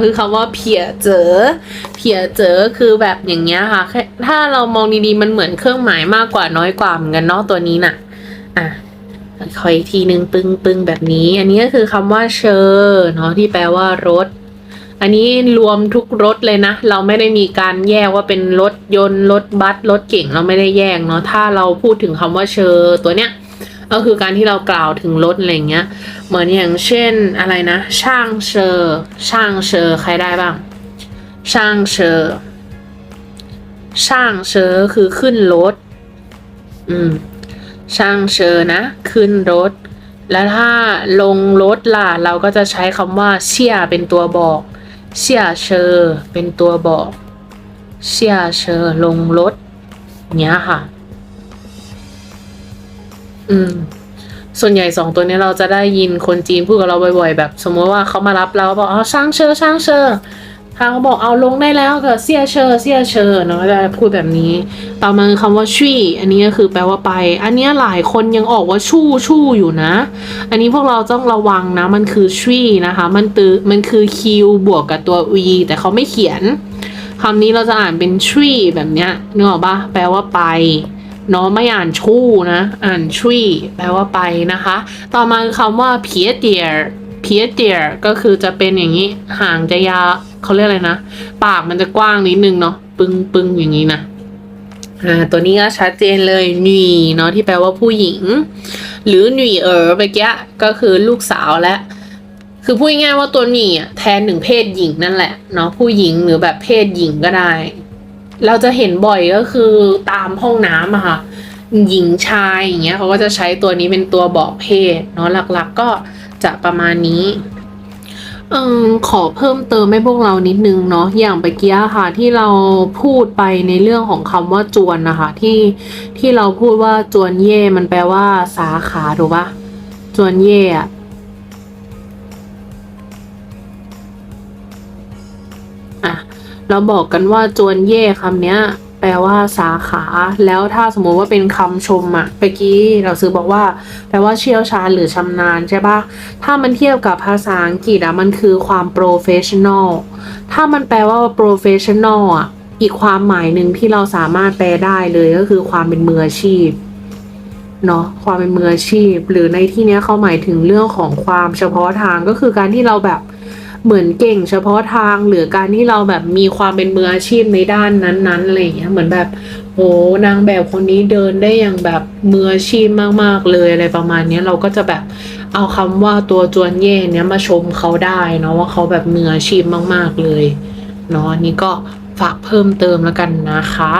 คือคำว่าเพียเจอเพียเจอคือแบบอย่างเงี้ยค่ะแค่ถ้าเรามองดีๆมันเหมือนเครื่องหมายมากกว่าน้อยกว่าเหมือนกันเนาะตัวนี้น่ะ อะขออีกทีนึงปึ้งปึงแบบนี้ อันนี้ก็คือคำว่าเชอร์เนาะที่แปลว่ารถ อันนี้รวมทุกรถเลยนะ เราไม่ได้มีการแยกว่าเป็นรถยนต์รถบัสรถเก่งเราไม่ได้แยกเนาะถ้าเราพูดถึงคำว่าเชอร์ตัวเนี้ย ก็คือการที่เรากล่าวถึงรถอะไรเงี้ย เหมือนอย่างเช่นอะไรนะ ช่างเชอร์ช่างเชอร์ใครได้บ้าง ช่างเชอร์ช่างเชอร์คือขึ้นรถ อืม ช่างเชอร์นะ ขึ้นรถ แล้วถ้าลงรถล่ะ เราก็จะใช้คำว่าเชี่ยเป็นตัวบอก เชี่ยเชอร์เป็นตัวบอก เชี่ยเชอร์ลงรถเนี้ยค่ะ อืม ส่วนใหญ่สองตัวนี้เราจะได้ยินคนจีนพูดกับเราบ่อยๆ แบบ สมมติว่าเขามารับเราบอกอ๋อช่างเชอช่างเชอทางเขาบอกเอาลงได้แล้วก็เสียเชอเสียเชอเนาะจะพูดแบบนี้ต่อมาคำว่าชี่อันนี้ก็คือแปลว่าไป อันนี้หลายคนยังออกว่าชู่ชู่อยู่นะ อันนี้พวกเราต้องระวังนะ มันคือชี่นะคะ มันตือมันคือคิวบวกกับตัว v แต่เขาไม่เขียนคำนี้เราจะอ่านเป็นชี่แบบเนี้ยนึกออกปะแปลว่าไป เนาะไม่อ่านชู่นะ อ่านชุยแปลว่าไปนะคะ ต่อมาคือคำว่าเพียเตียเพียเตียก็คือจะเป็นอย่างนี้ห่างจะยาวเขาเรียกอะไรนะ ปากมันจะกว้างนิดนึงเนาะปึ้งปึ้งอย่างนี้นะอ่าตัวนี้ก็ชัดเจนเลยหนีเนาะที่แปลว่าผู้หญิง หรือหนีเอ๋อเมื่อกี้ก็คือลูกสาวและคือพูดง่ายๆว่าตัวหนีแทนหนึ่งเพศหญิงนั่นแหละเนาะผู้หญิงหรือแบบเพศหญิงก็ได้ เราจะเห็นบ่อยก็คือตามห้องน้ำอะค่ะ หญิงชายอย่างเงี้ยเขาก็จะใช้ตัวนี้เป็นตัวบอกเพศเนาะหลักๆก็จะประมาณนี้เออขอเพิ่มเติมให้พวกเรานิดนึงเนาะอย่างเมื่อกี้ค่ะที่เราพูดไปในเรื่องของคำว่าจวนนะคะที่ที่เราพูดว่าจวนเย่มันแปลว่า สาขาถูกปะจวนเย่อะอะ เราบอกกันว่าจวนเย่คำเนี้ยแปลว่าสาขา แล้วถ้าสมมติว่าเป็นคำชมอะเมื่อกี้เราซื้อบอกว่า แปลว่าเชี่ยวชาญหรือชำนาญใช่ปะถ้ามันเทียบกับภาษาอังกฤษอะมันคือความ professional ถ้ามันแปลว่า professional อะอีกความหมายหนึ่งที่เราสามารถแปลได้เลยก็คือความเป็นมืออาชีพเนาะความเป็นมืออาชีพ หรือในที่นี้เขาหมายถึงเรื่องของความเฉพาะทางก็คือการที่เราแบบ เหมือนเก่งเฉพาะทางหรือการที่เราแบบมีความเป็นมืออาชีพในด้านนั้นๆอะไรอย่างเงี้ยเหมือนแบบโอ้นางแบบคนนี้เดินได้อย่างแบบมืออาชีพมากๆเลยอะไรประมาณนี้เราก็จะแบบเอาคำว่าตัวจวนเย่เนี้ยมาชมเขาได้เนาะว่าเขาแบบมืออาชีพมาก ๆเลยเนาะนี่ก็ฝากเพิ่มเติมแล้วกันนะคะ